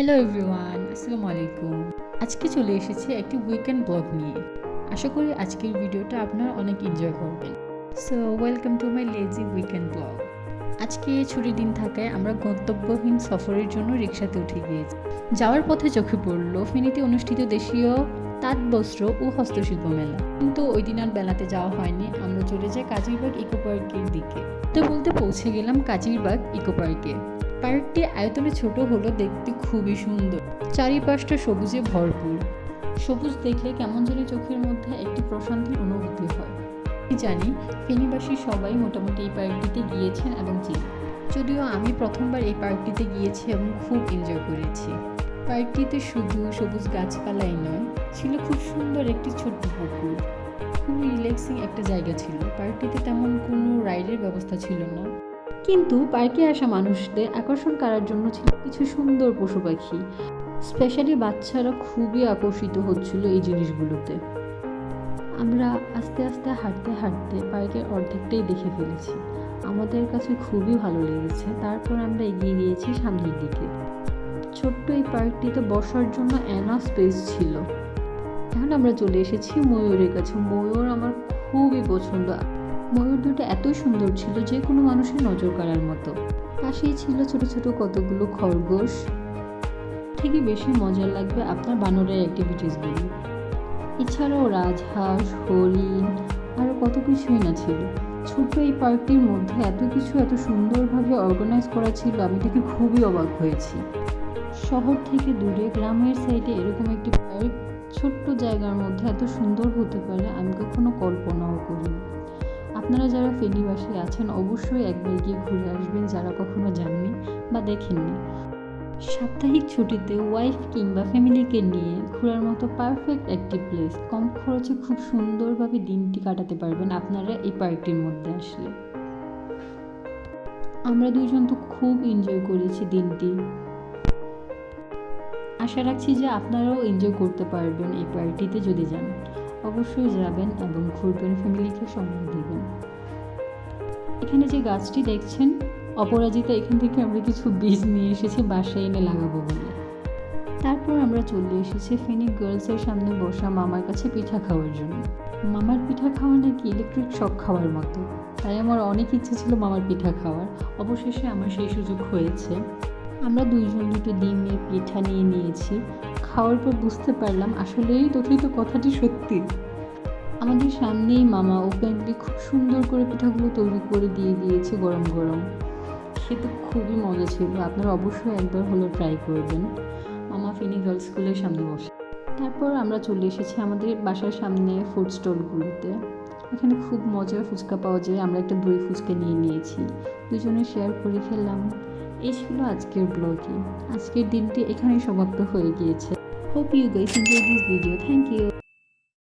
Hello everyone আসসালামু আলাইকুম। আজকে চলে এসেছে একটি উইকেন্ড ব্লগ নিয়ে। আশা করি আজকের ভিডিওটা আপনারা অনেক এনজয় করবেন। So welcome to my lazy weekend blog আজকে ছুটির দিন থাকায় আমরা গন্তব্যহীন সফরের জন্য রিক্সাতে উঠে গিয়েছি। যাওয়ার পথে চোখে পড়ল ফেনীতে অনুষ্ঠিত দেশীয় তাঁত বস্ত্র ও হস্তশিল্প মেলা। কিন্তু ওই দিন আর বেলাতে যাওয়া হয়নি, আমরা চলে যাই কাজিরবাগ ইকো পার্কের দিকে। তো বলতে পৌঁছে গেলাম কাজিরবাগ ইকো পার্কে পার্কটি আয়তনে ছোট হলো দেখতে খুবই সুন্দর। চারিপাশটা সবুজে ভরপুর। সবুজ দেখলে কেমন জানি চোখের মধ্যে একটি প্রশান্তির অনুভূতি হয়। জানি ফেনীবাসী সবাই মোটামুটি এই পার্কটিতে গিয়েছেন এবং চিনি যদিও আমি প্রথমবার এই পার্কটিতে গিয়েছি এবং খুব এনজয় করেছি। পার্কটিতে শুধু সবুজ গাছপালাই নয়, ছিল খুব সুন্দর একটি ছোট্ট পুকুর। খুব রিল্যাক্সিং একটা জায়গা ছিল। পার্কটিতে তেমন কোনো রাইডের ব্যবস্থা ছিল না। কিন্তু পার্কে আসা মানুষদের আকর্ষণ করার জন্য ছিল কিছু সুন্দর পশু পাখি। স্পেশালি বাচ্চারা খুবই আকর্ষিত হচ্ছিল এই জিনিসগুলোতে। আমরা আস্তে আস্তে হাঁটতে হাঁটতে পার্কের অর্ধেকটাই দেখে ফেলেছি। আমাদের কাছে খুবই ভালো লেগেছে। তারপর আমরা এগিয়ে গিয়েছি সামনের দিকে। ছোট্ট এই পার্কটিতে বসার জন্য এনা স্পেস ছিল। এখন আমরা চলে এসেছি ময়ূরের কাছে। ময়ূর আমার খুবই পছন্দ। ময়ূর দুটো এতই সুন্দর ছিল যে কোনো মানুষের নজর কাড়ার মতো। পাশেই ছিল ছোট ছোট কতগুলো খরগোশ। ঠিকই বেশি মজা লাগবে আপনার বানরের অ্যাক্টিভিটিসগুলো এছাড়াও রাজহাঁস, হরিণ আরও কত কিছুই না ছিল। ছোট্ট এই পার্কটির মধ্যে এত কিছু এত সুন্দরভাবে অর্গানাইজ করা ছিল আমি দেখে খুবই অবাক হয়েছি। শহর থেকে দূরে গ্রামের সাইডে এরকম একটি পার্ক ছোট্ট জায়গার মধ্যে এত সুন্দর হতে পারে আমি কখনো কল্পনাও করিনি। আপনারা যারা ফেনীবাসী আছেন, অবশ্যই একবার গিয়ে ঘুরে আসবেন যারা কখনো যাননি বা দেখেননি। সাপ্তাহিক ছুটিতে ওয়াইফ কিংবা ফ্যামিলিকে নিয়ে ঘোরার মতো পারফেক্ট একটি প্লেস কম খরচে খুব সুন্দরভাবে দিনটি কাটাতে পারবেন আপনারা এই পার্কটির মধ্যে আসলে। আমরা দুইজন তো খুব এনজয় করেছি দিনটি। আশা রাখছি যে আপনারাও এনজয় করতে পারবেন এই পার্কটিতে যদি যান। অবশ্যই যাবেন এবং ঘুরবেন, ফ্যামিলিকে সময় দেবেন। এখানে যে গাছটি দেখছেন, অপরাজিতা এখান থেকে আমরা কিছু বীজ নিয়ে এসেছি, বাসায় এনে লাগাবো বলে। তারপর আমরা চলে এসেছি ফেনিক গার্লসের সামনে বসা মামার কাছে পিঠা খাওয়ার জন্য। মামার পিঠা খাওয়া নাকি ইলেকট্রিক শক খাওয়ার মতো। তাই আমার অনেক ইচ্ছে ছিল মামার পিঠা খাওয়ার। অবশেষে আমার সেই সুযোগ হয়েছে। আমরা দুইজন দুটো ডিমের পিঠা নিয়ে নিয়েছি। খাওয়ার পর বুঝতে পারলাম আসলেই তথিত কথাটি সত্যি। আমাদের সামনেই মামা ওপেনলি খুব সুন্দর করে পিঠাগুলো তৈরি করে দিয়ে দিয়েছে গরম গরম। খেতে খুবই মজা ছিল, আপনারা অবশ্যই একবার হলো ট্রাই করবেন। মামা ফিনি গার্লস স্কুলের সামনে বসে। তারপর আমরা চলে এসেছি আমাদের বাসার সামনে ফুড স্টলগুলোতে এখানে খুব মজার ফুচকা পাওয়া যায়, আমরা একটা দই ফুচকা নিয়ে নিয়েছি। দুজনে শেয়ার করে খেলাম। এই ছিল আজকের ব্লগে আজকের দিনটি এখানেই সমাপ্ত হয়ে গিয়েছে। Hope you guys enjoy this video thank you